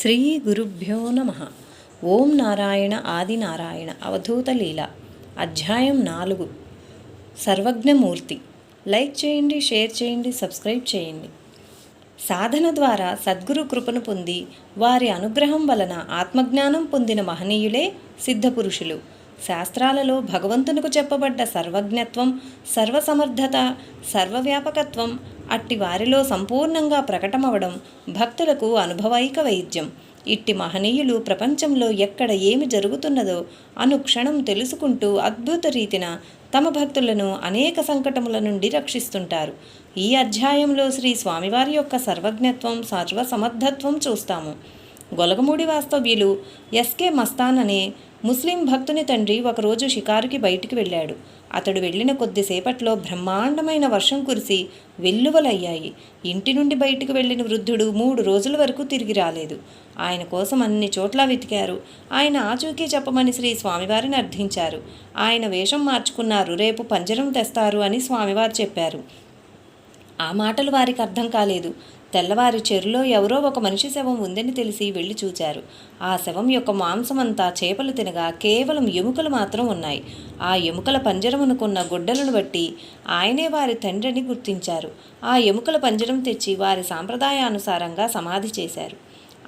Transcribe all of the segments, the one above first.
శ్రీ గురుభ్యో నమ. ఓం నారాయణ ఆది నారాయణ అవధూత లీల. అధ్యాయం నాలుగు. సర్వజ్ఞమూర్తి. లైక్ చేయండి షేర్ చేయండి సబ్స్క్రైబ్ చేయండి. సాధన ద్వారా సద్గురు కృపను పొంది వారి అనుగ్రహం వలన ఆత్మజ్ఞానం పొందిన మహనీయులే సిద్ధపురుషులు. శాస్త్రాలలో భగవంతునికి చెప్పబడ్డ సర్వజ్ఞత్వం సర్వసమర్థత సర్వవ్యాపకత్వం అట్టి వారిలో సంపూర్ణంగా ప్రకటమవడం భక్తులకు అనుభవైక వైద్యం. ఇట్టి మహనీయులు ప్రపంచంలో ఎక్కడ ఏమి జరుగుతున్నదో అనుక్షణం తెలుసుకుంటూ అద్భుత రీతిన తమ భక్తులను అనేక సంకటముల నుండి రక్షిస్తుంటారు. ఈ అధ్యాయంలో శ్రీ స్వామివారి యొక్క సర్వజ్ఞత్వం సర్వసమర్థత్వం చూస్తాము. గొలగమూడి వాస్తవ్యులు ఎస్కే మస్తాన్ అనే ముస్లిం భక్తుని తండ్రి ఒకరోజు షికారుకి బయటికి వెళ్ళాడు. అతడు వెళ్ళిన కొద్దిసేపట్లో బ్రహ్మాండమైన వర్షం కురిసి వెల్లువలయ్యాయి. ఇంటి నుండి బయటకు వెళ్ళిన వృద్ధుడు మూడు రోజుల వరకు తిరిగి రాలేదు. ఆయన కోసం అన్ని చోట్ల వెతికారు. ఆయన ఆచూకీ చెప్పమని శ్రీ స్వామివారిని అర్థించారు. ఆయన వేషం మార్చుకున్నారు రేపు పంజరం తెస్తారు అని స్వామివారు చెప్పారు. ఆ మాటలు వారికి అర్థం కాలేదు. తెల్లవారి చెరులో ఎవరో ఒక మనిషి శవం ఉందని తెలిసి వెళ్ళి చూచారు. ఆ శవం యొక్క మాంసమంతా చేపలు తినగా కేవలం ఎముకలు మాత్రం ఉన్నాయి. ఆ ఎముకల పంజరమునుకున్న గుడ్డలను బట్టి ఆయనే వారి తండ్రిని గుర్తించారు. ఆ ఎముకల పంజరం తెచ్చి వారి సాంప్రదాయానుసారంగా సమాధి చేశారు.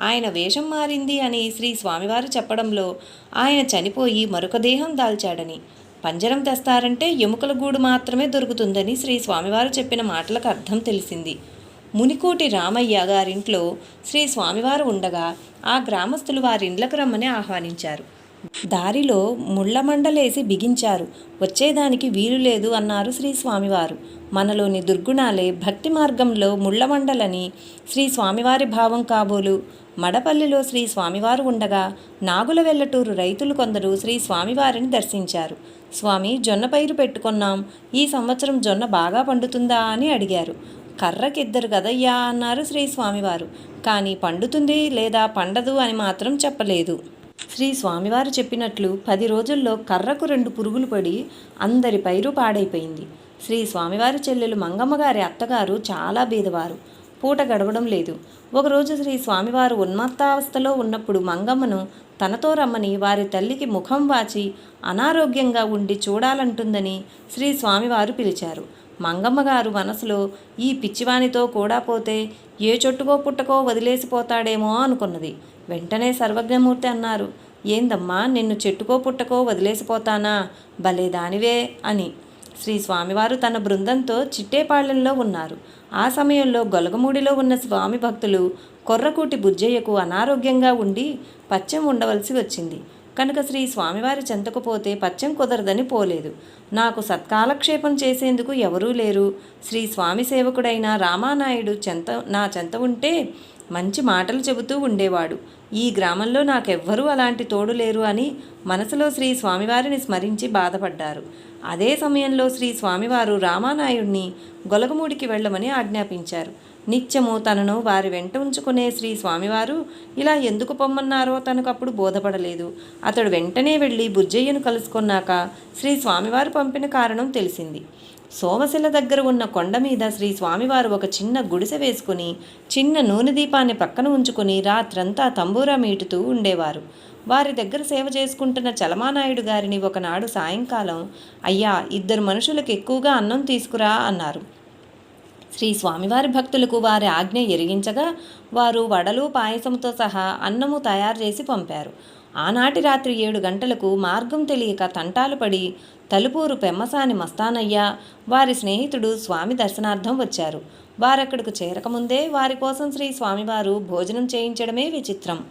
ఆయన వేషం మారింది అని శ్రీ స్వామివారు చెప్పడంలో ఆయన చనిపోయి మరొక దేహం దాల్చాడని పంజరం తెస్తారంటే ఎముకల గూడు మాత్రమే దొరుకుతుందని శ్రీ స్వామివారు చెప్పిన మాటలకు అర్థం తెలిసింది. మునికోటి రామయ్య గారింట్లో శ్రీ స్వామివారు ఉండగా ఆ గ్రామస్తులు వారి ఇండ్లకు రమ్మని ఆహ్వానించారు. దారిలో ముళ్ళమండలేసి బిగించారు. వచ్చేదానికి వీలు లేదు అన్నారు శ్రీ స్వామివారు. మనలోని దుర్గుణాలే భక్తి మార్గంలో ముళ్ళమండలని శ్రీ స్వామివారి భావం కాబోలు. మడపల్లిలో శ్రీ స్వామివారు ఉండగా నాగుల వెల్లటూరు రైతులు కొందరు శ్రీ స్వామివారిని దర్శించారు. స్వామి జొన్న పైరు పెట్టుకున్నాం. ఈ సంవత్సరం జొన్న బాగా పండుతుందా? అని అడిగారు. కర్రకిద్దరు కదయ్యా అన్నారు శ్రీ స్వామివారు కానీ పండుతుంది లేదా పండదు అని మాత్రం చెప్పలేదు. శ్రీ స్వామివారు చెప్పినట్లు పది రోజుల్లో కర్రకు రెండు పురుగులు పడి అందరి పైరు పాడైపోయింది. శ్రీ స్వామివారి చెల్లెలు మంగమ్మ గారి అత్తగారు చాలా బీదవారు. పూట గడవడం లేదు. ఒకరోజు శ్రీ స్వామివారు ఉన్మత్తావస్థలో ఉన్నప్పుడు మంగమ్మను తనతో రమ్మని వారి తల్లికి ముఖం వాచి అనారోగ్యంగా ఉండి చూడాలంటుందని శ్రీ స్వామివారు పిలిచారు. మంగమ్మగారు మనసులో ఈ పిచ్చివానితో కూడా పోతే ఏ చొట్టుకో పుట్టకో వదిలేసిపోతాడేమో అనుకున్నది. వెంటనే సర్వజ్ఞమూర్తి అన్నారు ఏందమ్మా నిన్ను చెట్టుకో పుట్టకో వదిలేసిపోతానా? భలే దానివే అని. శ్రీ స్వామివారు తన బృందంతో చిట్టేపాళ్యంలో ఉన్నారు. ఆ సమయంలో గొలగమూడిలో ఉన్న స్వామి భక్తులు కొర్రకూటి బుజ్జయ్యకు అనారోగ్యంగా ఉండి పచ్చం ఉండవలసి వచ్చింది. కనుక శ్రీ స్వామివారి చెంతకు పోతే పచ్చం కుదరదని పోలేదు. నాకు సత్కాలక్షేపం చేసేందుకు ఎవరూ లేరు. శ్రీ స్వామి సేవకుడైన రామానాయుడు చెంత నా చెంత ఉంటే మంచి మాటలు చెబుతూ ఉండేవాడు. ఈ గ్రామంలో నాకెవ్వరూ అలాంటి తోడు లేరు అని మనసులో శ్రీ స్వామివారిని స్మరించి బాధపడ్డారు. అదే సమయంలో శ్రీ స్వామివారు రామానాయుడిని గొలగమూడికి వెళ్ళమని ఆజ్ఞాపించారు. నిత్యము తనను వారి వెంట ఉంచుకునే శ్రీ స్వామివారు ఇలా ఎందుకు పొమ్మన్నారో తనకప్పుడు బోధపడలేదు. అతడు వెంటనే వెళ్ళి బుజ్జయ్యను కలుసుకున్నాక శ్రీ స్వామివారు పంపిన కారణం తెలిసింది. సోమశిల దగ్గర ఉన్న కొండ మీద శ్రీ స్వామివారు ఒక చిన్న గుడిసె వేసుకుని చిన్న నూనె దీపాన్ని పక్కన ఉంచుకుని రాత్రంతా తంబూరా మీటుతూ ఉండేవారు. వారి దగ్గర సేవ చేసుకుంటున్న చలమానాయుడు గారిని ఒకనాడు సాయంకాలం అయ్యా ఇద్దరు మనుషులకు ఎక్కువగా అన్నం తీసుకురా అన్నారు. శ్రీ స్వామివారి భక్తులకు వారి ఆజ్ఞ ఎరిగించగా వారు వడలు పాయసంతో సహా అన్నము తయారు చేసి పంపారు. ఆనాటి రాత్రి ఏడు గంటలకు మార్గం తెలియక తంటాలు పడి తలుపూరు పెమ్మసాని మస్తానయ్య వారి స్నేహితుడు స్వామి దర్శనార్థం వచ్చారు. వారక్కడికి చేరకముందే వారి కోసం శ్రీ స్వామివారు భోజనం చేయించడమే విచిత్రం.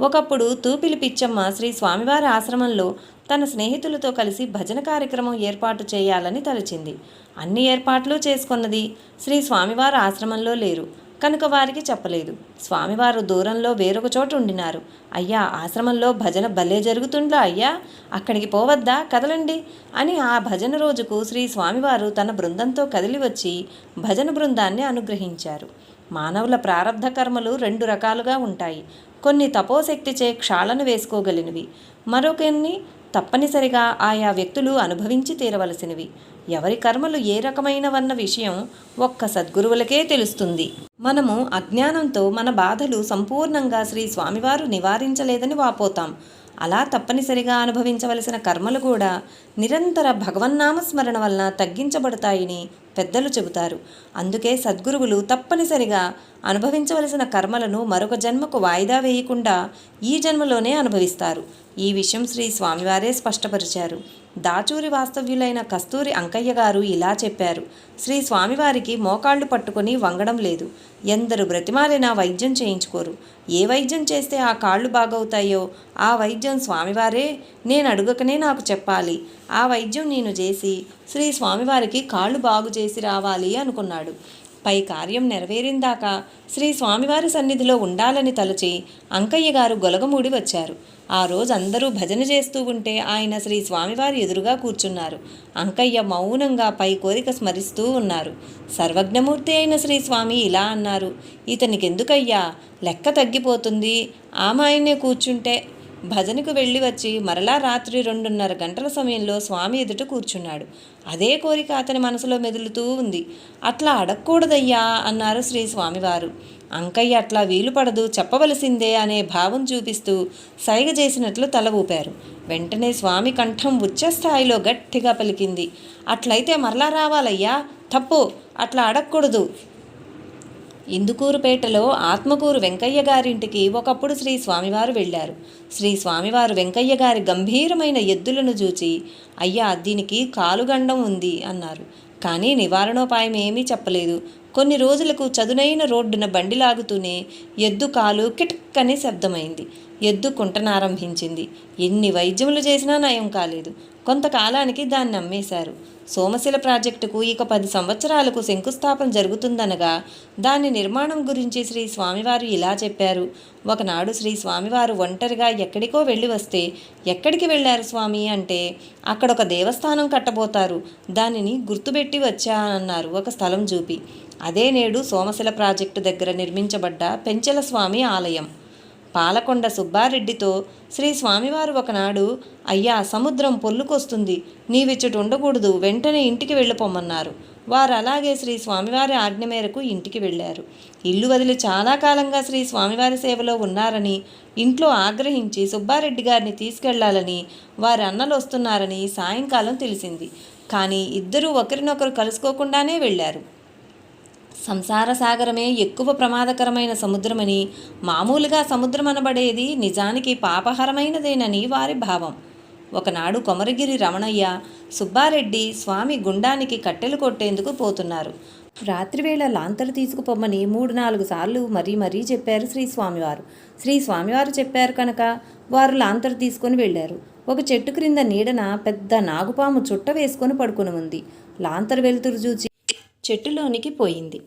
ఒకప్పుడు తూపిలి పిచ్చమ్మ శ్రీ స్వామివారి ఆశ్రమంలో తన స్నేహితులతో కలిసి భజన కార్యక్రమం ఏర్పాటు చేయాలని తలచింది. అన్ని ఏర్పాట్లు చేసుకున్నది శ్రీ స్వామివారు ఆశ్రమంలో లేరు. కనుక వారికి చెప్పలేదు. స్వామివారు దూరంలో వేరొక చోట ఉండినారు. అయ్యా ఆశ్రమంలో భజన భలే జరుగుతుండ్లా అయ్యా. అక్కడికి పోవద్దా? కదలండి అని ఆ భజన రోజుకు శ్రీ స్వామివారు తన బృందంతో కదిలి వచ్చి భజన బృందాన్ని అనుగ్రహించారు. మానవుల ప్రారంధ కర్మలు రెండు రకాలుగా ఉంటాయి. కొన్ని తపోశక్తిచే క్షాళను వేసుకోగలిగినవి. మరొకన్ని తప్పనిసరిగా ఆయా వ్యక్తులు అనుభవించి తీరవలసినవి. ఎవరి కర్మలు ఏ రకమైనవన్న విషయం ఒక్క సద్గురువులకే తెలుస్తుంది. మనము అజ్ఞానంతో మన బాధలు సంపూర్ణంగా శ్రీ స్వామివారు నివారించలేదని వాపోతాం. అలా తప్పనిసరిగా అనుభవించవలసిన కర్మలు కూడా నిరంతర భగవన్నామస్మరణ వలన తగ్గించబడతాయని పెద్దలు చెబుతారు. అందుకే సద్గురువులు తప్పనిసరిగా అనుభవించవలసిన కర్మలను మరొక జన్మకు వాయిదా వేయకుండా ఈ జన్మలోనే అనుభవిస్తారు. ఈ విషయం శ్రీ స్వామివారే స్పష్టపరిచారు. దాచూరి వాస్తవ్యులైన కస్తూరి అంకయ్య గారు ఇలా చెప్పారు. శ్రీ స్వామివారికి మోకాళ్ళు పట్టుకొని వంగడం లేదు. ఎందరు బ్రతిమాలినా వైద్యం చేయించుకోరు. ఏ వైద్యం చేస్తే ఆ కాళ్ళు బాగవుతాయో? ఆ వైద్యం స్వామివారే? నేను అడుగకనే నాకు చెప్పాలి. ఆ వైద్యం నేను చేసి శ్రీ స్వామివారికి కాళ్ళు బాగు చేసి రావాలి అనుకున్నాడు. పై కార్యం నెరవేరిందాక శ్రీ స్వామివారి సన్నిధిలో ఉండాలని తలచి అంకయ్య గారు గొలగమూడి వచ్చారు. ఆ రోజు అందరూ భజన చేస్తూ ఉంటే ఆయన శ్రీ స్వామివారి ఎదురుగా కూర్చున్నారు. అంకయ్య మౌనంగా పై కోరిక స్మరిస్తూ ఉన్నారు. సర్వజ్ఞమూర్తి అయిన శ్రీ స్వామి ఇలా అన్నారు ఇతనికెందుకయ్యా? లెక్క తగ్గిపోతుంది. ఆమె ఆయనే కూర్చుంటే భజనకు వెళ్ళి వచ్చి మరలా రాత్రి రెండున్నర గంటల సమయంలో స్వామి ఎదుట కూర్చున్నాడు. అదే కోరిక అతని మనసులో మెదులుతూ ఉంది. అట్లా అడగకూడదయ్యా అన్నారు శ్రీ స్వామివారు. అంకయ్య అట్లా వీలు పడదు చెప్పవలసిందే అనే భావం చూపిస్తూ సైగ చేసినట్లు తల ఊపారు. వెంటనే స్వామి కంఠం ఉచ్చస్థాయిలో గట్టిగా పలికింది. అట్లయితే మరలా రావాలయ్యా తప్పు. అట్లా అడగకూడదు. ఇందుకూరుపేటలో ఆత్మకూరు వెంకయ్య గారింటికి ఒకప్పుడు శ్రీ స్వామివారు వెళ్ళారు. శ్రీ స్వామివారు వెంకయ్య గారి గంభీరమైన ఎద్దులను చూచి అయ్యా దీనికి కాలుగండం ఉంది అన్నారు. కానీ నివారణోపాయం ఏమీ చెప్పలేదు. కొన్ని రోజులకు చదునైన రోడ్డున బండి లాగుతూనే ఎద్దు కాలు కిటక్కని శబ్దమైంది. ఎద్దు కుంటనారంభించింది ఎన్ని వైద్యములు చేసినా నయం కాలేదు. కొంతకాలానికి దాన్ని అమ్మేశారు సోమశిల ప్రాజెక్టుకు ఇక పది సంవత్సరాలకు శంకుస్థాపన జరుగుతుందనగా దాని నిర్మాణం గురించి శ్రీ స్వామివారు ఇలా చెప్పారు. ఒకనాడు శ్రీ స్వామివారు ఒంటరిగా ఎక్కడికో వెళ్ళి వస్తే ఎక్కడికి వెళ్ళారు స్వామి అంటే అక్కడ ఒక దేవస్థానం కట్టబోతారు. దానిని గుర్తుపెట్టి వచ్చానన్నారు ఒక స్థలం చూపి. అదే నేడు సోమశిల ప్రాజెక్టు దగ్గర నిర్మించబడ్డ పెంచల స్వామి ఆలయం. పాలకొండ సుబ్బారెడ్డితో శ్రీ స్వామివారు ఒకనాడు అయ్యా సముద్రం పొల్లుకొస్తుంది. నీవిచ్చట ఉండకూడదు వెంటనే ఇంటికి వెళ్ళిపోమన్నారు వారు అలాగే శ్రీ స్వామివారి ఆజ్ఞ మేరకు ఇంటికి వెళ్ళారు. ఇల్లు వదిలి చాలా కాలంగా శ్రీ స్వామివారి సేవలో ఉన్నారని ఇంట్లో ఆగ్రహించి సుబ్బారెడ్డి గారిని తీసుకెళ్ళాలని వారి అన్నలు వస్తున్నారని సాయంకాలం తెలిసింది. కానీ ఇద్దరూ ఒకరినొకరు కలుసుకోకుండానే వెళ్ళారు. సంసార సాగరమే ఎక్కువ ప్రమాదకరమైన సముద్రమని మామూలుగా సముద్రం అనబడేది నిజానికి పాపహరమైనదేనని వారి భావం. ఒకనాడు కొమరగిరి రమణయ్య సుబ్బారెడ్డి స్వామి గుండానికి కట్టెలు కొట్టేందుకు పోతున్నారు. రాత్రివేళ లాంతరు తీసుకుపోమ్మని మూడు నాలుగు సార్లు మరీ మరీ చెప్పారు శ్రీ స్వామివారు శ్రీ స్వామివారు చెప్పారు కనుక వారు లాంతరు తీసుకొని వెళ్ళారు. ఒక చెట్టు క్రింద నీడన పెద్ద నాగుపాము చుట్ట వేసుకొని పడుకుని ఉంది. లాంతరు వెలుతురు చూచి చెట్టులోనికి పోయింది.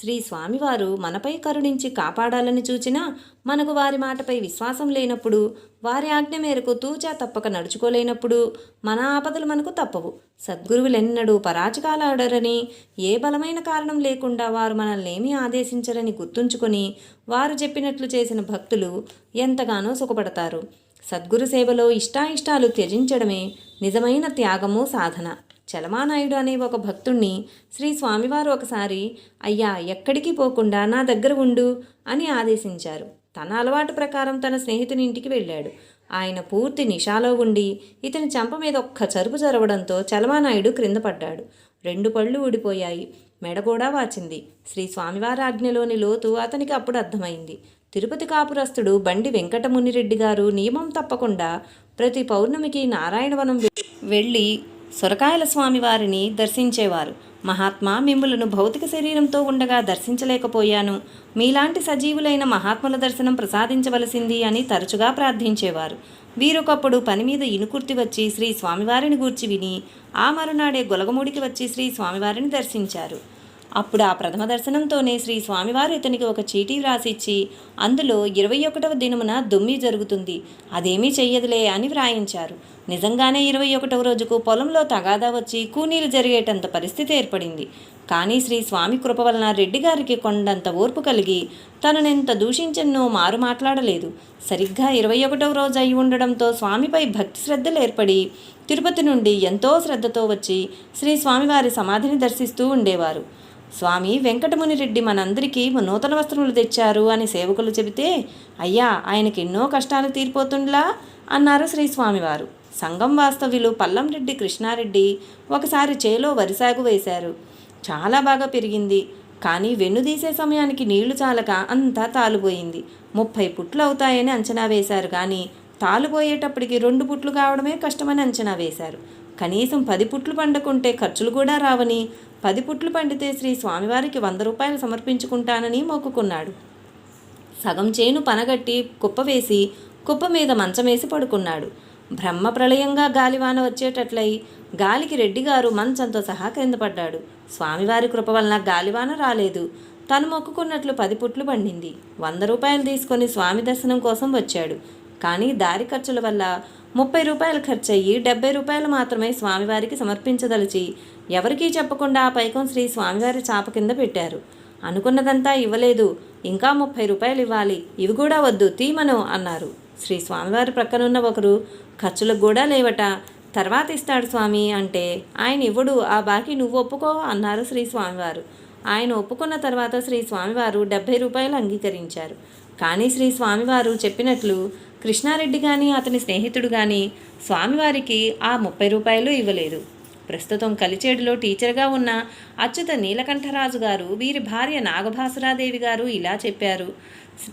శ్రీ స్వామివారు మనపై కరుణించి కాపాడాలని చూచినా మనకు వారి మాటపై విశ్వాసం లేనప్పుడు వారి ఆజ్ఞ మేరకు తూచా తప్పక నడుచుకోలేనప్పుడు మన ఆపదలు మనకు తప్పవు. సద్గురువులెన్నడూ పరాచకాలాడరని ఏ బలమైన కారణం లేకుండా వారు మనల్ని ఏమీ ఆదేశించరని గుర్తుంచుకొని వారు చెప్పినట్లు చేసిన భక్తులు ఎంతగానో సుఖపడతారు. సద్గురు సేవలో ఇష్టాయిష్టాలు త్యజించడమే నిజమైన త్యాగము సాధన. చలమానాయుడు అనే ఒక భక్తుణ్ణి శ్రీ స్వామివారు ఒకసారి అయ్యా ఎక్కడికి పోకుండా నా దగ్గర ఉండు అని ఆదేశించారు. తన అలవాటు ప్రకారం తన స్నేహితుని ఇంటికి వెళ్ళాడు. ఆయన పూర్తి నిషాలో ఉండి ఇతని చంప మీద ఒక్క చరుపు జరవడంతో చలమానాయుడు క్రింద పడ్డాడు. రెండు పళ్ళు ఊడిపోయాయి. మెడ కూడా వాచింది. శ్రీ స్వామివారి ఆజ్ఞలోని లోతు అతనికి అప్పుడు అర్థమైంది. తిరుపతి కాపురస్తుడు బండి వెంకటమునిరెడ్డి గారు నియమం తప్పకుండా ప్రతి పౌర్ణమికి నారాయణవనం వెళ్ళి సొరకాయల స్వామివారిని దర్శించేవారు. మహాత్మా మిమ్ములను భౌతిక శరీరంతో ఉండగా దర్శించలేకపోయాను. మీలాంటి సజీవులైన మహాత్ముల దర్శనం ప్రసాదించవలసింది అని తరచుగా ప్రార్థించేవారు. వీరొకప్పుడు పని మీద ఇనుకుర్తి వచ్చి శ్రీ స్వామివారిని గూర్చి విని ఆ మరునాడే గొలగముడికి వచ్చి శ్రీ స్వామివారిని దర్శించారు. అప్పుడు ఆ ప్రథమ దర్శనంతోనే శ్రీ స్వామివారు ఇతనికి ఒక చీటీ వ్రాసిచ్చి అందులో ఇరవై ఒకటవ దినమున దుమ్మి జరుగుతుంది. అదేమీ చెయ్యదులే అని వ్రాయించారు. నిజంగానే ఇరవై ఒకటవ రోజుకు పొలంలో తగాదా వచ్చి కూనీలు జరిగేటంత పరిస్థితి ఏర్పడింది. కానీ శ్రీ స్వామి కృప వలన రెడ్డి గారికి కొండంత ఓర్పు కలిగి తననెంత దూషించన్నో మారు మాట్లాడలేదు. సరిగ్గా ఇరవై ఒకటవ రోజు అయి ఉండడంతో స్వామిపై భక్తి శ్రద్ధలు ఏర్పడి తిరుపతి నుండి ఎంతో శ్రద్ధతో వచ్చి శ్రీ స్వామివారి సమాధిని దర్శిస్తూ ఉండేవారు. స్వామి వెంకటముని రెడ్డి మనందరికీ నూతన వస్త్రములు తెచ్చారు అని సేవకులు చెబితే అయ్యా ఆయనకి ఎన్నో కష్టాలు తీరిపోతుండ్లా? అన్నారు శ్రీ స్వామివారు సంఘం వాస్తవ్యులు పల్లంరెడ్డి కృష్ణారెడ్డి ఒకసారి చేలో వరిసాగు వేశారు. చాలా బాగా పెరిగింది. కానీ వెన్నుదీసే సమయానికి నీళ్ళు చాలక అంతా తాలుపోయింది. ముప్పై పుట్లు అవుతాయని అంచనా వేశారు కానీ తాలుపోయేటప్పటికి రెండు పుట్లు కావడమే కష్టమని అంచనా వేశారు. కనీసం పది పుట్లు పండుకుంటే ఖర్చులు కూడా రావని పది పుట్లు పండితే శ్రీ స్వామివారికి వంద రూపాయలు సమర్పించుకుంటానని మొక్కుకున్నాడు. సగం చేను పనగట్టి కుప్ప వేసి కుప్ప మీద మంచమేసి పడుకున్నాడు. బ్రహ్మ ప్రళయంగా గాలివాన వచ్చేటట్లయి గాలికి రెడ్డిగారు మంచంతో సహా క్రింద పడ్డాడు. స్వామివారి కృప వలన గాలివాన రాలేదు. తను మొక్కుకున్నట్లు పది పుట్లు పండింది. వంద రూపాయలు తీసుకొని స్వామి దర్శనం కోసం వచ్చాడు. కానీ దారి ఖర్చుల వల్ల ముప్పై రూపాయలు ఖర్చయ్యి డెబ్బై రూపాయలు మాత్రమే స్వామివారికి సమర్పించదలిచి ఎవరికీ చెప్పకుండా ఆ పైకం శ్రీ స్వామివారి చాప కింద పెట్టారు. అనుకున్నదంతా ఇవ్వలేదు. ఇంకా ముప్పై రూపాయలు ఇవ్వాలి. ఇవి కూడా వద్దు తీమను అన్నారు. శ్రీ స్వామివారి ప్రక్కనున్న ఒకరు ఖర్చులకు కూడా లేవట. తర్వాత ఇస్తాడు స్వామి అంటే ఆయన ఇవ్వడు ఆ బాకీ నువ్వు ఒప్పుకో అన్నారు శ్రీ స్వామివారు. ఆయన ఒప్పుకున్న తర్వాత శ్రీ స్వామివారు డెబ్భై రూపాయలు అంగీకరించారు. కానీ శ్రీ స్వామివారు చెప్పినట్లు కృష్ణారెడ్డి కానీ అతని స్నేహితుడు కానీ స్వామివారికి ఆ ముప్పై రూపాయలు ఇవ్వలేదు. ప్రస్తుతం కలిచేడులో టీచర్గా ఉన్న అచ్యుత నీలకంఠరాజు గారు వీరి భార్య నాగభాసురాదేవి గారు ఇలా చెప్పారు.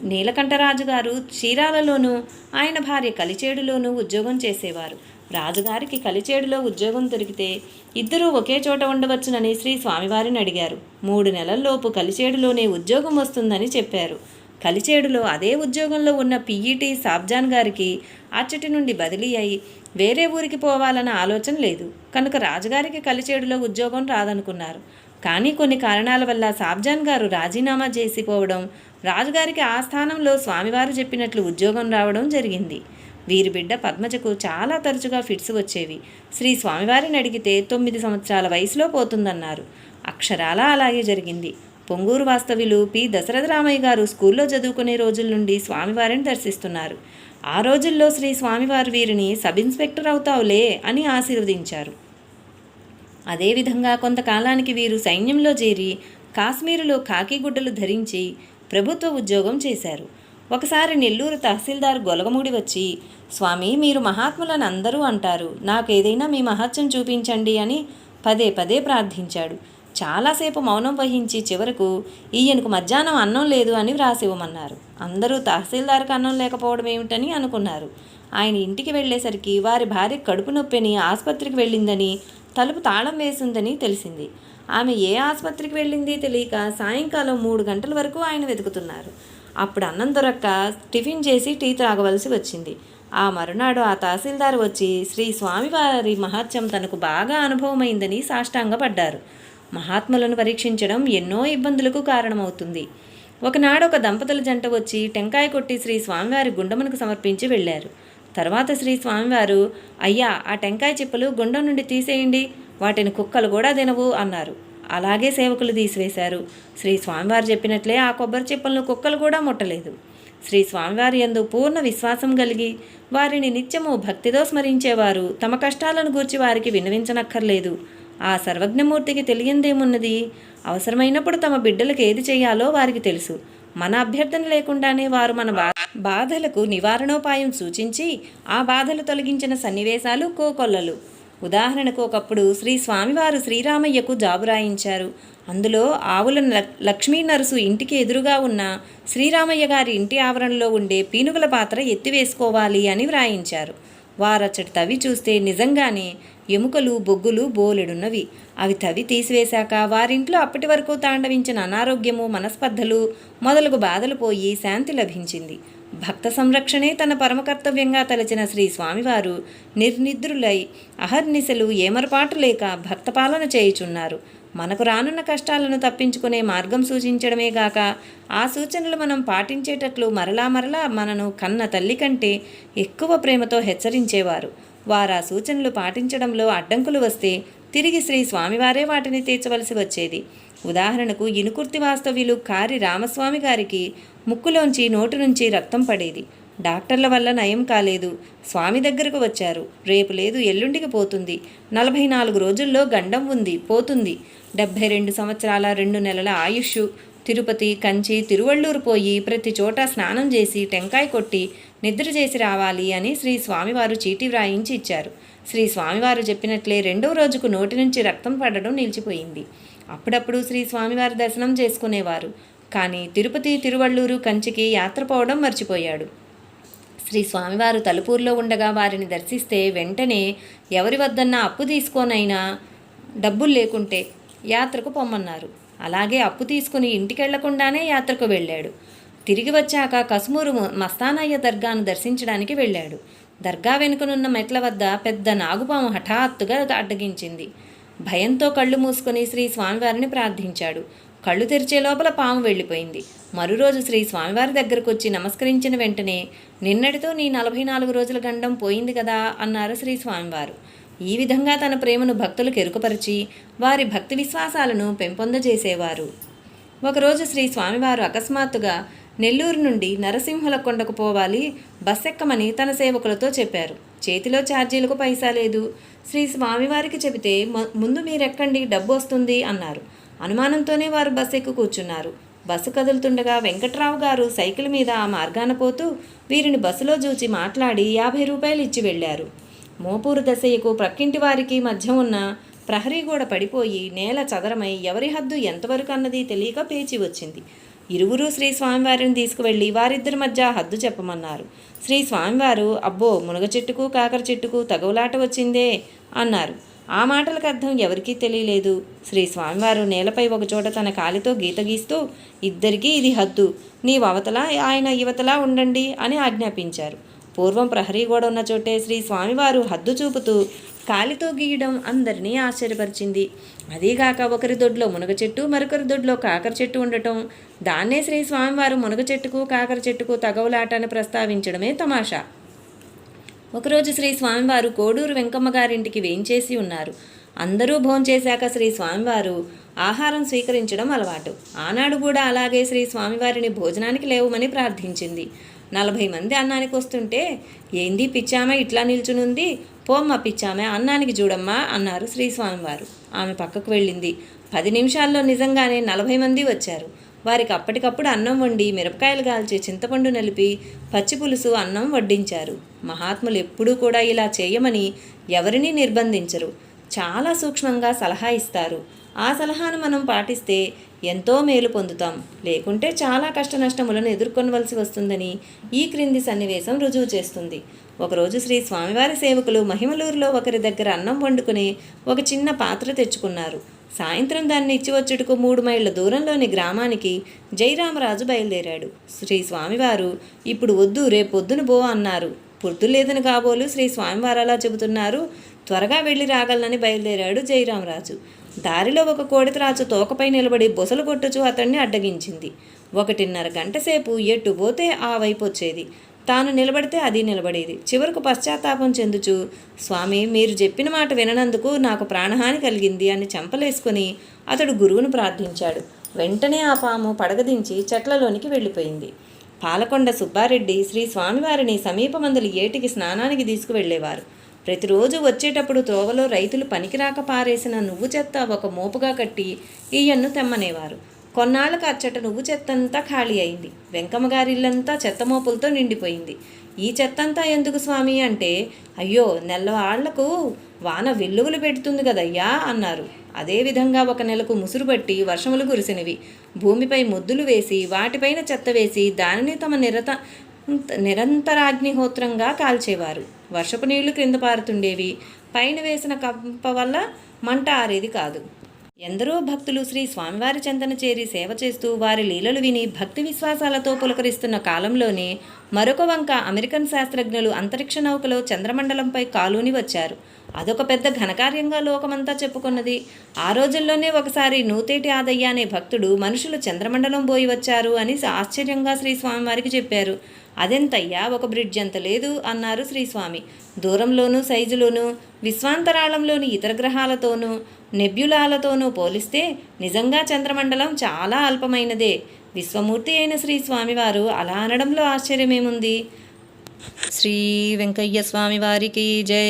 నీలకంఠరాజు గారు చీరాలలోనూ ఆయన భార్య కలిచేడులోనూ ఉద్యోగం చేసేవారు. రాజుగారికి కలిచేడులో ఉద్యోగం దొరికితే ఇద్దరూ ఒకే చోట ఉండవచ్చునని శ్రీ స్వామివారిని అడిగారు. మూడు నెలల్లోపు కలిచేడులోనే ఉద్యోగం వస్తుందని చెప్పారు. కలిచేడులో అదే ఉద్యోగంలో ఉన్న పీఈటీ సాబ్జాన్ గారికి అచ్చటి నుండి బదిలీ అయి వేరే ఊరికి పోవాలన్న ఆలోచన లేదు. కనుక రాజుగారికి కలిచేడులో ఉద్యోగం రాదనుకున్నారు. కానీ కొన్ని కారణాల వల్ల సాబ్జాన్ గారు రాజీనామా చేసిపోవడం రాజుగారికి ఆ స్థానంలో స్వామివారు చెప్పినట్లు ఉద్యోగం రావడం జరిగింది. వీరి బిడ్డ పద్మజకు చాలా తరచుగా ఫిట్స్ వచ్చేవి. శ్రీ స్వామివారిని అడిగితే తొమ్మిది సంవత్సరాల వయసులో పోతుందన్నారు. అక్షరాలా అలాగే జరిగింది. పొంగూరు వాస్తవ్యులు పి. దశరథ రామయ్య గారు స్కూల్లో చదువుకునే రోజుల నుండి స్వామివారిని దర్శిస్తున్నారు. ఆ రోజుల్లో శ్రీ స్వామివారు వీరిని సబ్ ఇన్స్పెక్టర్ అవుతావులే అని ఆశీర్వదించారు. అదేవిధంగా కొంతకాలానికి వీరు సైన్యంలో చేరి కాశ్మీరులో కాకి గుడ్డలు ధరించి ప్రభుత్వ ఉద్యోగం చేశారు. ఒకసారి నెల్లూరు తహసీల్దార్ గొలగముడి వచ్చి స్వామి మీరు మహాత్ములను అందరూ అంటారు. నాకేదైనా మీ మహత్యం చూపించండి అని పదే పదే ప్రార్థించాడు. చాలాసేపు మౌనం వహించి చివరకు ఈయనకు మధ్యాహ్నం అన్నం లేదు అని వ్రాసివ్వమన్నారు అందరూ తహసీల్దార్కి అన్నం లేకపోవడం ఏమిటని అనుకున్నారు. ఆయన ఇంటికి వెళ్ళేసరికి వారి భార్య కడుపు నొప్పిని ఆసుపత్రికి వెళ్ళిందని తలుపు తాళం వేసిందని తెలిసింది. ఆమె ఏ ఆసుపత్రికి వెళ్ళింది తెలియక సాయంకాలం మూడు గంటల వరకు ఆయన వెతుకుతున్నారు. అప్పుడు అన్నం దొరక్క టిఫిన్ చేసి టీ త్రాగవలసి వచ్చింది. ఆ మరునాడు ఆ తహసీల్దార్ వచ్చి శ్రీ స్వామివారి మహత్యం తనకు బాగా అనుభవమైందని సాష్టాంగపడ్డారు. మహాత్ములను పరీక్షించడం ఎన్నో ఇబ్బందులకు కారణమవుతుంది. ఒకనాడు ఒక దంపతుల జంట వచ్చి టెంకాయ కొట్టి శ్రీ స్వామివారి గుండమునకు సమర్పించి వెళ్ళారు. తర్వాత శ్రీ స్వామివారు అయ్యా ఆ టెంకాయ చిప్పలు గుండం నుండి తీసేయండి వాటిని కుక్కలు కూడా తినవు అన్నారు. అలాగే సేవకులు తీసివేశారు. శ్రీ స్వామివారు చెప్పినట్లే ఆ కొబ్బరి చిప్పలను కుక్కలు కూడా ముట్టలేదు. శ్రీ స్వామివారి యందు పూర్ణ విశ్వాసం కలిగి వారిని నిత్యము భక్తితో స్మరించేవారు తమ కష్టాలను గూర్చి వారికి విన్నవించనక్కర్లేదు. ఆ సర్వజ్ఞమూర్తికి తెలియందేమున్నది? అవసరమైనప్పుడు తమ బిడ్డలకు ఏది చేయాలో వారికి తెలుసు. మన అభ్యర్థన లేకుండానే వారు మన బా బాధలకు నివారణోపాయం సూచించి ఆ బాధలు తొలగించిన సన్నివేశాలు కోకొల్లలు. ఉదాహరణకు ఒకప్పుడు శ్రీ స్వామివారు శ్రీరామయ్యకు జాబు రాయించారు. అందులో ఆవుల లక్ష్మీ నరుసు ఇంటికి ఎదురుగా ఉన్న శ్రీరామయ్య గారి ఇంటి ఆవరణలో ఉండే పీనుగుల పాత్ర ఎత్తివేసుకోవాలి అని వ్రాయించారు. వారచ్చటి తవి చూస్తే నిజంగానే ఎముకలు బొగ్గులు బోలెడున్నవి. అవి తవి తీసివేశాక వారింట్లో అప్పటి వరకు తాండవించిన అనారోగ్యము మనస్పర్ధలు మొదలగు బాధలు పోయి శాంతి లభించింది. భక్త సంరక్షణే తన పరమకర్తవ్యంగా తలచిన శ్రీ స్వామివారు నిర్నిద్రులై అహర్నిశలు ఏమరపాటు లేక భక్తపాలన చేయుచున్నారు. మనకు రానున్న కష్టాలను తప్పించుకునే మార్గం సూచించడమే గాక ఆ సూచనలు మనం పాటించేటట్లు మరలా మరలా మనను కన్న తల్లి కంటే ఎక్కువ ప్రేమతో హెచ్చరించేవారు. వారా సూచనలు పాటించడంలో అడ్డంకులు వస్తే తిరిగి శ్రీ స్వామివారే వాటిని తీర్చవలసి వచ్చేది. ఉదాహరణకు ఇనుకుర్తి వాస్తవ్యులు కారి రామస్వామి గారికి ముక్కులోంచి నోటి నుంచి రక్తం పడేది. డాక్టర్ల వల్ల నయం కాలేదు. స్వామి దగ్గరకు వచ్చారు. రేపు లేదు ఎల్లుండికి పోతుంది. నలభై నాలుగు రోజుల్లో గండం ఉంది పోతుంది. డెబ్భై రెండు సంవత్సరాల రెండు నెలల ఆయుష్ తిరుపతి కంచి తిరువళ్ళూరు పోయి ప్రతి చోట స్నానం చేసి టెంకాయ కొట్టి నిద్ర చేసి రావాలి అని శ్రీ స్వామివారు చీటీ వ్రాయించి ఇచ్చారు. శ్రీ స్వామివారు చెప్పినట్లే రెండో రోజుకు నోటి నుంచి రక్తం పడడం నిలిచిపోయింది. అప్పుడప్పుడు శ్రీ స్వామివారి దర్శనం చేసుకునేవారు. కానీ తిరుపతి తిరువళ్ళూరు కంచికి యాత్ర పోవడం మర్చిపోయాడు. శ్రీ స్వామివారు తలుపూరులో ఉండగా వారిని దర్శిస్తే వెంటనే ఎవరి వద్దన్నా అప్పు తీసుకోనైనా డబ్బులు లేకుంటే యాత్రకు పొమ్మన్నారు. అలాగే అప్పు తీసుకుని ఇంటికెళ్ళకుండానే యాత్రకు వెళ్ళాడు. తిరిగి వచ్చాక కసుమూరు మస్తానయ్య దర్గాను దర్శించడానికి వెళ్ళాడు. దర్గా వెనుకనున్న మెట్ల వద్ద పెద్ద నాగుపాము హఠాత్తుగా అడ్డగించింది. భయంతో కళ్ళు మూసుకొని శ్రీ స్వామివారిని ప్రార్థించాడు. కళ్ళు తెరిచే లోపల పాము వెళ్ళిపోయింది. మరురోజు శ్రీ స్వామివారి దగ్గరకు వచ్చి నమస్కరించిన వెంటనే నిన్నటితో నీ నలభై నాలుగు రోజుల గండం పోయింది కదా అన్నారు శ్రీ స్వామివారు. ఈ విధంగా తన ప్రేమను భక్తులకు ఎరుకపరిచి వారి భక్తి విశ్వాసాలను పెంపొందజేసేవారు. ఒకరోజు శ్రీ స్వామివారు అకస్మాత్తుగా నెల్లూరు నుండి నరసింహల కొండకు పోవాలి బస్ ఎక్కమని తన సేవకులతో చెప్పారు. చేతిలో ఛార్జీలకు పైసా లేదు. శ్రీ స్వామివారికి చెబితే ముందు మీరెక్కండి డబ్బు వస్తుంది అన్నారు. అనుమానంతోనే వారు బస్ ఎక్కి కూర్చున్నారు. బస్సు కదులుతుండగా వెంకట్రావు గారు సైకిల్ మీద ఆ మార్గాన పోతూ వీరిని బస్సులో చూచి మాట్లాడి యాభై రూపాయలు ఇచ్చి వెళ్ళారు. మోపూరు దశయ్యకు ప్రక్కింటి వారికి మధ్య ఉన్న ప్రహరీ గోడ పడిపోయి నేల చదరమై ఎవరి హద్దు ఎంతవరకు అన్నది తెలియక పేచి వచ్చింది. ఇరువురు శ్రీ స్వామివారిని తీసుకువెళ్ళి వారిద్దరి మధ్య హద్దు చెప్పమన్నారు. శ్రీ స్వామివారు అబ్బో మునగ చెట్టుకు కాకర చెట్టుకు తగవులాట వచ్చిందే అన్నారు. ఆ మాటలకు అర్థం ఎవరికీ తెలియలేదు. శ్రీ స్వామివారు నేలపై ఒకచోట తన కాలితో గీత గీస్తూ ఇద్దరికీ ఇది హద్దు. నీవు అవతల ఆయన యువతలా ఉండండి అని ఆజ్ఞాపించారు. పూర్వం ప్రహరీ గోడ ఉన్న చోటే శ్రీ స్వామివారు హద్దు చూపుతూ కాలితో గీయడం అందరినీ ఆశ్చర్యపరిచింది. అదీగాక ఒకరి దొడ్లో మునగ చెట్టు మరొకరి దొడ్లో కాకర చెట్టు ఉండటం. దాన్నే శ్రీ స్వామివారు మునగ చెట్టుకు కాకర చెట్టుకు తగవులాటని ప్రస్తావించడమే తమాషా. ఒకరోజు శ్రీ స్వామివారు కోడూరు వెంకమ్మ గారింటికి వేయించేసి ఉన్నారు. అందరూ భోంచేశాక శ్రీ స్వామివారు ఆహారం స్వీకరించడం అలవాటు. ఆనాడు కూడా అలాగే శ్రీ స్వామివారిని భోజనానికి లేవమని ప్రార్థించింది. నలభై మంది అన్నానికి వస్తుంటే ఏంది పిచ్చామే ఇట్లా నిల్చునుంది? పోమ్మ పిచ్చామె అన్నానికి చూడమ్మా అన్నారు శ్రీ స్వామివారు ఆమె పక్కకు వెళ్ళింది. పది నిమిషాల్లో నిజంగానే నలభై మంది వచ్చారు. వారికి అప్పటికప్పుడు అన్నం వండి మిరపకాయలు కాల్చి చింతపండు నలిపి పచ్చి పులుసు అన్నం వడ్డించారు. మహాత్ములు ఎప్పుడూ కూడా ఇలా చేయమని ఎవరినీ నిర్బంధించరు. చాలా సూక్ష్మంగా సలహా ఇస్తారు. ఆ సలహాను మనం పాటిస్తే ఎంతో మేలు పొందుతాం. లేకుంటే చాలా కష్ట నష్టములను ఎదుర్కొనవలసి వస్తుందని ఈ క్రింది సన్నివేశం రుజువు చేస్తుంది. ఒకరోజు శ్రీ స్వామివారి సేవకులు మహిమలూరులో ఒకరి దగ్గర అన్నం వండుకుని ఒక చిన్న పాత్ర తెచ్చుకున్నారు. సాయంత్రం దాన్ని ఇచ్చివచ్చుటకు మూడు మైళ్ళ దూరంలోని గ్రామానికి జయరామరాజు బయలుదేరాడు. శ్రీ స్వామివారు ఇప్పుడు వద్దు రేపొద్దున బో అన్నారు. పొద్దు లేదని కాబోలు శ్రీ స్వామివారు అలా చెబుతున్నారు. త్వరగా వెళ్ళి రాగలనని బయలుదేరాడు జయరామరాజు దారిలో ఒక కోడిత్రాచు తోకపై నిలబడి బొసలు కొట్టుచు అతన్ని అడ్డగించింది. ఒకటిన్నర గంట సేపు ఎటు పోతే ఆ వైపు వచ్చేది. తాను నిలబడితే అది నిలబడేది. చివరకు పశ్చాత్తాపం చెందుచు స్వామి మీరు చెప్పిన మాట విననందుకు నాకు ప్రాణహాని కలిగింది అని చెంపలేసుకుని అతడు గురువును ప్రార్థించాడు. వెంటనే ఆ పాము పడగదించి చెట్లలోనికి వెళ్ళిపోయింది. పాలకొండ సుబ్బారెడ్డి శ్రీ స్వామివారిని సమీపమందలి ఏటికి స్నానానికి తీసుకువెళ్ళేవారు. ప్రతిరోజు వచ్చేటప్పుడు త్రోవలో రైతులు పనికిరాక పారేసిన నువ్వు చెత్త ఒక మోపుగా కట్టి ఈయన్ను తెమ్మనేవారు. కొన్నాళ్ళకు అచ్చట నువ్వు చెత్తంతా ఖాళీ అయింది. వెంకమ్మ గారి ఇల్లంతా చెత్త మోపులతో నిండిపోయింది. ఈ చెత్తంతా ఎందుకు స్వామి అంటే అయ్యో నెలవాళ్ళకు వాన వెల్లువలు పెడుతుంది కదయ్యా అన్నారు. అదేవిధంగా ఒక నెలకు ముసురు పట్టి వర్షములు కురిసినవి. భూమిపై ముద్దులు వేసి వాటిపైన చెత్త వేసి దానిని తమ నిరత నిరంతరాగ్నిహోత్రంగా కాల్చేవారు. వర్షపు నీళ్ళు క్రింద పారుతుండేవి. పైన వేసిన కంప వల్ల మంట ఆరేది కాదు. ఎందరో భక్తులు శ్రీ స్వామివారి చెంతన చేరి సేవ చేస్తూ వారి లీలలు విని భక్తి విశ్వాసాలతో పులకరిస్తున్న కాలంలోనే మరొక వంక అమెరికన్ శాస్త్రజ్ఞులు అంతరిక్ష నౌకలో చంద్రమండలంపై కాలూని వచ్చారు. అదొక పెద్ద ఘనకార్యంగా లోకమంతా చెప్పుకున్నది. ఆ రోజుల్లోనే ఒకసారి నూతేటి ఆదయ్య అనే భక్తుడు మనుషులు చంద్రమండలం పోయి వచ్చారు అని ఆశ్చర్యంగా శ్రీస్వామివారికి చెప్పారు. అదెంతయ్యా ఒక బ్రిడ్జ్ అంత లేదు అన్నారు శ్రీస్వామి. దూరంలోనూ సైజులోనూ విశ్వాంతరాళంలోని ఇతర గ్రహాలతోనూ నెబ్యులాలతోనూ పోలిస్తే నిజంగా చంద్రమండలం చాలా అల్పమైనదే. విశ్వమూర్తి అయిన శ్రీస్వామివారు అలా అనడంలో ఆశ్చర్యమేముంది? శ్రీ వెంకయ్య స్వామి వారికి జై